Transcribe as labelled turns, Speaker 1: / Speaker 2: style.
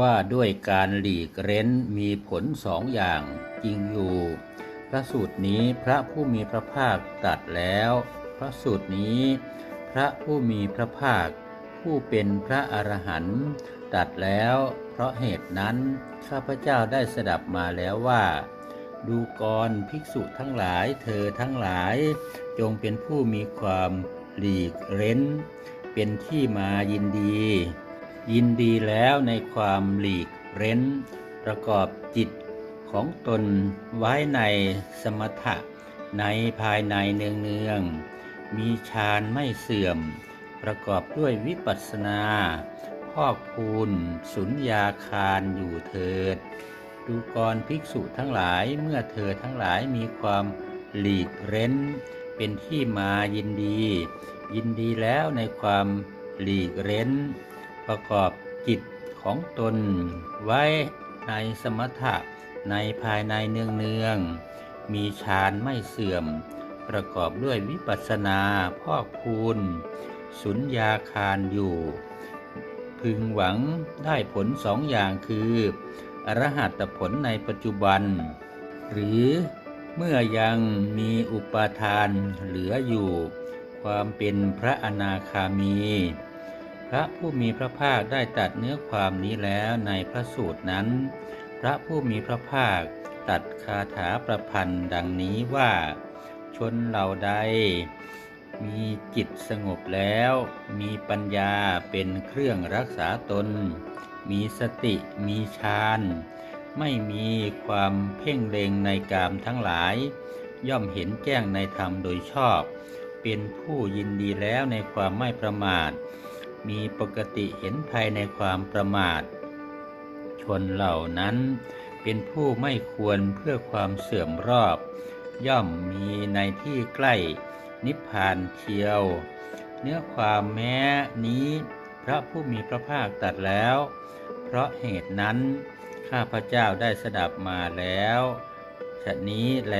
Speaker 1: ว่าด้วยการหลีกเร้นมีผลสองอย่างจริงอยู่ พระสูตรนี้พระผู้มีพระภาคตรัดแล้ว พระสูตรนี้ พระผู้มีพระภาค ผู้เป็นพระอรหันต์ตรัดแล้ว เพราะเหตุนั้นข้าพเจ้าได้สดับมาแล้วว่า ดูกรภิกษุทั้งหลายเธอทั้งหลาย จงเป็นผู้มีความหลีกเร้น เป็นที่มายินดี ยินดีแล้วในความหลีกเร้น ประกอบจิตของตนไว้ในสมถะในภายในเนืองเนืองๆ มีฌานไม่เสื่อม ประกอบด้วยวิปัสสนาพอกพูนสุญญาคารอยู่เถิด ดูกรภิกษุทั้งหลายเมื่อเธอทั้งหลายมีความหลีกเร้น เป็นที่มายินดี ยินดีแล้วในความหลีกเร้น ประกอบจิตของตนไว้ในสมถะในภายในเนืองเนืองๆมีฌานไม่เสื่อม ประกอบด้วยวิปัสสนาพอกพูนสุญญาคารอยู่ พึงหวังได้ผลสองอย่างคือ อรหัตผลในปัจจุบัน หรือเมื่อยังมีอุปาทานเหลืออยู่ ความเป็นพระอนาคามี พระผู้มีพระภาคได้ตัดเนื้อความนี้แล้วในพระสูตรนั้น พระผู้มีพระภาคตัดคาถาประพันธ์ดังนี้ว่า ชนเหล่าใด มีจิตสงบแล้ว มีปัญญาเป็นเครื่องรักษาตน มีสติมีฌานไม่มีความเพ่งเล็งในกามทั้งหลาย ย่อมเห็นแจ้งในธรรมโดยชอบ เป็นผู้ยินดีแล้วในความไม่ประมาท มีปกติเห็นภัยในความประมาท ชนเหล่านั้นเป็นผู้ไม่ควรเพื่อความเสื่อมรอบ ย่อมมีในที่ใกล้นิพพานเทียว เนื้อความแม้นี้พระผู้มีพระภาคตรัดแล้ว เพราะเหตุนั้นข้าพระเจ้าได้สดับมาแล้วฉะนี้แล